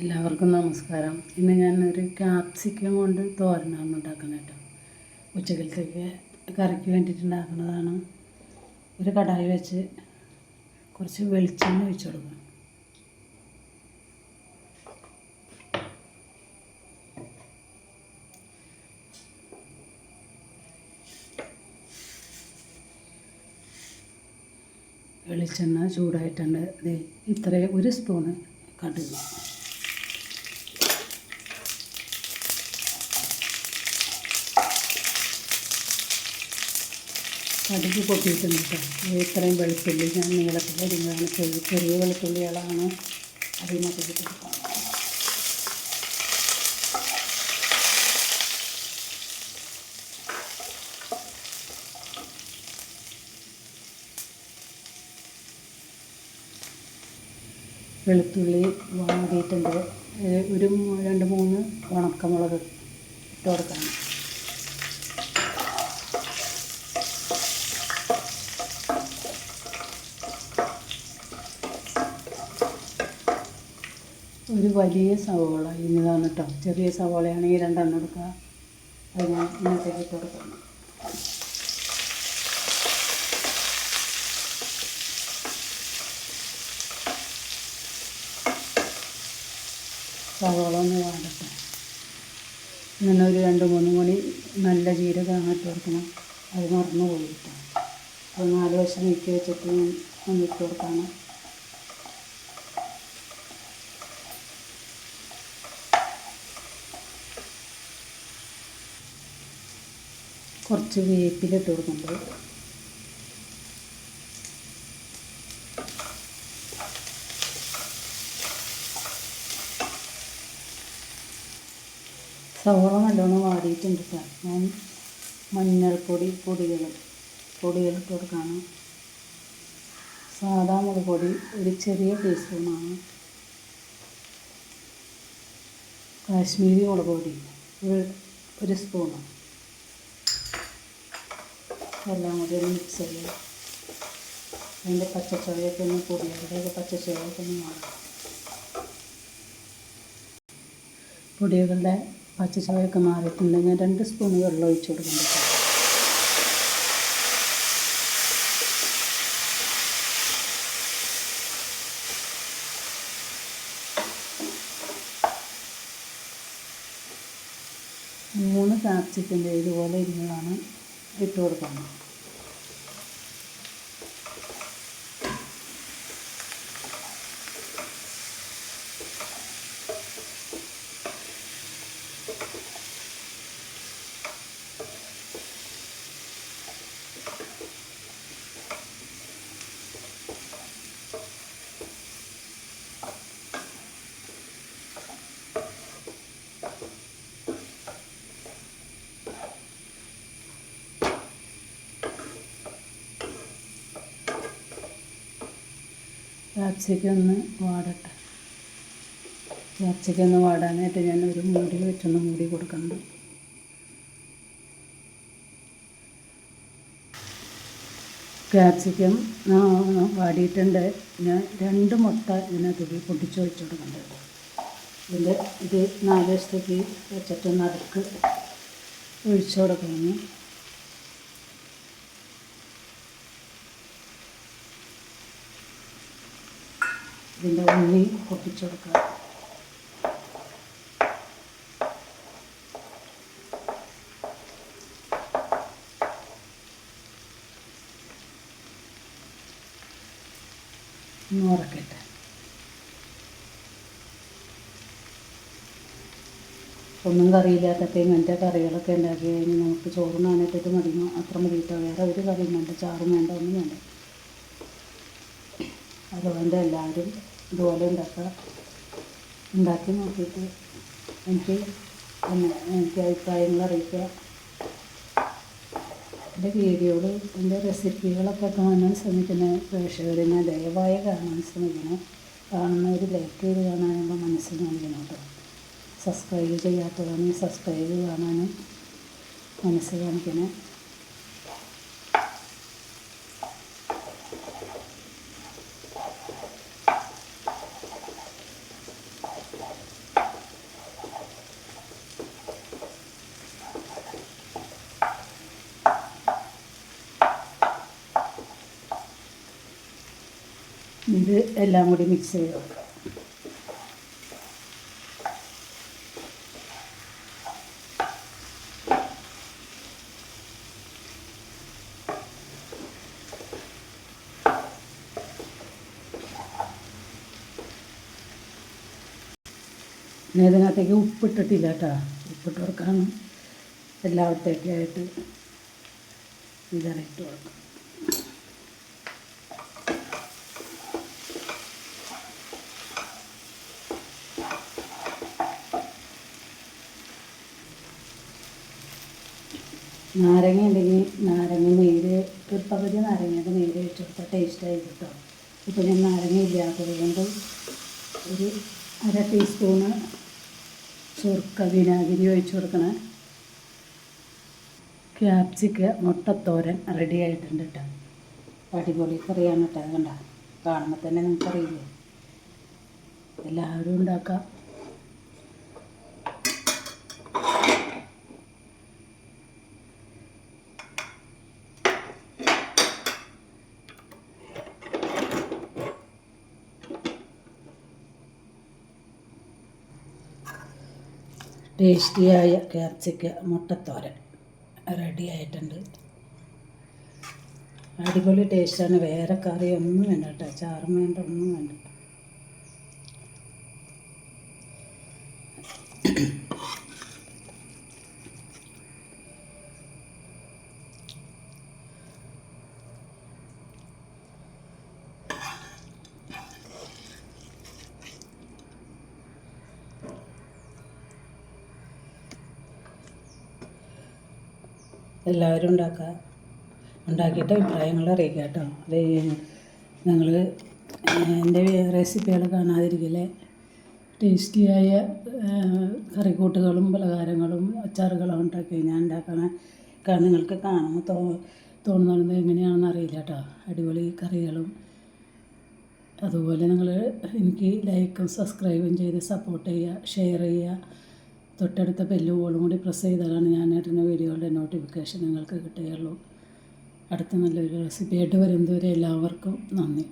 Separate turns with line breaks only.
എല്ലാവർക്കും നമസ്കാരം. ഇന്ന് ഞാനൊരു ക്യാപ്സിക്കം കൊണ്ട് തോരനാണ് ഉണ്ടാക്കുന്നത് കേട്ടോ. ഉച്ചക്കലത്തേക്ക് കറിക്ക് വേണ്ടിയിട്ട് ഉണ്ടാക്കുന്നതാണ് ഒരു കടായി വെച്ച് കുറച്ച് വെളിച്ചെണ്ണ ഒഴിച്ചു കൊടുക്കുക. വെളിച്ചെണ്ണ ചൂടായിട്ടുണ്ട്. ഇത് ഇത്രയും ഒരു സ്പൂണ് കടുക്. കടുക് പൊട്ടിയിട്ടുണ്ട് കേട്ടോ. ഇത്രയും വെളുത്തുള്ളി ഞാൻ നീളത്തിൽ അരിഞ്ഞതാണ്. ചെറിയ വെളുത്തുള്ളികളാണ് അതിനകത്ത് കൊടുക്കാം വെളുത്തുള്ളി വാടിയിട്ടുണ്ട് ഏ, ഒരു രണ്ട് മൂന്ന് ഉണക്കമുളക് ഇട്ട് കൊടുക്കണം. ഒരു വലിയ സവോള. ഇന്നതാണ് കേട്ടോ ചെറിയ സവോളയാണെങ്കിൽ രണ്ടെണ്ണം എടുക്കുക അത് ഞാൻ ഇന്നത്തേക്ക് ഇട്ട് കൊടുക്കണം സവോള ഒന്ന് വാടട്ടെ. ഇങ്ങനെ ഒരു രണ്ട് മൂന്ന് മണി നല്ല ജീരകം ഇട്ട് കൊടുക്കണം. അത് മറന്നു പോയിട്ടാണ് അത് നാല് വശം നീക്കി വെച്ചിട്ട് ഞാൻ ഒന്ന് ഇട്ട് കൊടുക്കണം. കുറച്ച് വേപ്പിലിട്ട് കൊടുക്കുന്നുണ്ട്. സവോള നല്ലോണം വാടിയിട്ടുണ്ട് കേട്ടോ ഞാൻ മഞ്ഞൾപ്പൊടി പൊടികൾ പൊടികൾ ഇട്ട് കൊടുക്കാണ്. സാദാ മുളക് പൊടി ഒരു ചെറിയ ടീസ്പൂണാണ് കാശ്മീരി മുളക് പൊടി ഒരു ഒരു സ്പൂണാണ് എല്ലാം കൂടി ഒന്ന് മിക്സ് ചെയ്യുക അതിന്റെ പച്ചച്ചുവയൊക്കെ ഒന്ന് പൊടികളുടെയൊക്കെ പച്ചച്ചുവയൊക്കെ ഒന്ന് മാറും. പൊടികളുടെ പച്ചച്ചുവയൊക്കെ മാറിയിട്ടുണ്ട്. ഞാൻ രണ്ട് സ്പൂൺ വെള്ളം ഒഴിച്ചു കൊടുക്കുന്നുണ്ട് മൂന്ന് കാർച്ചിക്കന്റെ ഇതുപോലെ ഇരുന്നതാണ് ഇട്ട് കൊടുക്കണം. ഒന്ന് വാടട്ടെ. ഇറച്ചിക്കൊന്ന് വാടാനായിട്ട് ഞാൻ ഒരു മൂടി വെച്ചൊന്ന് മൂടി കൊടുക്കുന്നുണ്ട് ക്യാപ്സിക്കം വാടിയിട്ടുണ്ട്. ഞാൻ രണ്ട് മുട്ട ഇതിനകത്തേക്ക് പൊട്ടിച്ച് വെച്ച് കൊടുക്കുന്നുണ്ട് ഇതിന്റെ ഇത് നാല് വശത്തേക്ക് വെച്ചിട്ട് നടുക്ക് ഒഴിച്ചു കൊടുക്കണം. ഇതിന്റെ ഉള്ളി പൊട്ടിച്ചു കൊടുക്കുക ഒന്ന് കറിയില്ലാത്തപ്പോൾ ഇങ്ങനത്തെ കറികളൊക്കെ ഉണ്ടാക്കി കഴിഞ്ഞ് നമുക്ക് ചോറ് നാനത്തിട്ട് മതിയോ അത്ര മതിയിട്ടോ വേറെ ഒരു കറിയും വേണ്ട. ചാറും വേണ്ട ഒന്നും വേണ്ട. അതുകൊണ്ട് എല്ലാവരും ഇതുപോലെ ഉണ്ടാക്കുക ഉണ്ടാക്കി നോക്കിയിട്ട് എനിക്ക് എനിക്ക് അഭിപ്രായങ്ങൾ അറിയിക്കുക എന്റെ വീഡിയോകൾ എന്റെ റെസിപ്പികളൊക്കെ കാണാൻ ശ്രമിക്കുന്ന പ്രേക്ഷകരെ ദയവായി കാണാൻ ശ്രമിക്കണം. കാണുന്നവർ ലൈക്ക് ചെയ്ത് കാണാനുള്ള മനസ്സ് കാണിക്കണം കേട്ടോ. സബ്സ്ക്രൈബ് ചെയ്യാത്തതാണെങ്കിൽ സബ്സ്ക്രൈബ് കാണാനും മനസ്സ് കാണിക്കണം. ഇത് എല്ലാം കൂടി മിക്സ് ചെയ്ത് വെക്കാം ഇതിനകത്തേക്ക് ഉപ്പിട്ടിട്ടില്ല കേട്ടോ. ഉപ്പിട്ട് കൊടുക്കാനും എല്ലായിടത്തേക്കായിട്ട് ഇതറിയിട്ട് കൊടുക്കാം. നാരങ്ങ ഉണ്ടെങ്കിൽ നാരങ്ങ നീര് ഒരു പകുതി നാരങ്ങയുടെ നീര് ടേസ്റ്റ് ടേസ്റ്റായി കിട്ടും. ഇപ്പോൾ ഞാൻ നാരങ്ങ ഇല്ലാത്തത് കൊണ്ട് ഒരു അര ടീസ്പൂണ് ചുർക്ക വിനാഗിരി ഒഴിച്ചു കൊടുക്കണം ക്യാപ്സിക്ക മുട്ടത്തോരൻ റെഡി ആയിട്ടുണ്ട് കേട്ടോ അടിപൊളി കറിയാണ് കേട്ടോ കണ്ട? കാണുമ്പോൾ തന്നെ നിങ്ങൾക്കറിയില്ലേ എല്ലാവരും ഉണ്ടാക്കാം. ടേസ്റ്റിയായ ക്യാപ്സിക്ക മുട്ടത്തോരൻ റെഡി ആയിട്ടുണ്ട്. അടിപൊളി ടേസ്റ്റാണ് വേറെ കറി ഒന്നും വേണ്ട കേട്ടോ. ചാറും വേണ്ട ഒന്നും വേണ്ട. എല്ലാവരും ഉണ്ടാക്കുക ഉണ്ടാക്കിയിട്ട് അഭിപ്രായങ്ങൾ അറിയിക്കുക കേട്ടോ. അത് ഞങ്ങൾ എന്റെ റെസിപ്പികൾ കാണാതിരിക്കലേ ടേസ്റ്റിയായ കറിക്കൂട്ടുകളും പലഹാരങ്ങളും അച്ചാറുകളും ഉണ്ടാക്കി ഞാൻ ഉണ്ടാക്കണ നിങ്ങൾക്ക് കാണുമ്പോൾ തോ തോന്നുന്നത് എങ്ങനെയാണെന്ന് അറിയില്ല കേട്ടോ. അടിപൊളി കറികളും. അതുപോലെ നിങ്ങൾ എനിക്ക് ലൈക്കും സബ്സ്ക്രൈബും ചെയ്ത് സപ്പോർട്ട് ചെയ്യുക ഷെയർ ചെയ്യുക. തൊട്ടടുത്ത ബെല്ല് ബോളും കൂടി പ്രസ് ചെയ്താലാണ് ഞാൻ ഇടുന്ന വീഡിയോകളുടെ നോട്ടിഫിക്കേഷൻ നിങ്ങൾക്ക് കിട്ടുകയുള്ളൂ. അടുത്ത നല്ലൊരു റെസിപ്പിയായിട്ട് വരുന്നതുവരെ എല്ലാവർക്കും നന്ദി.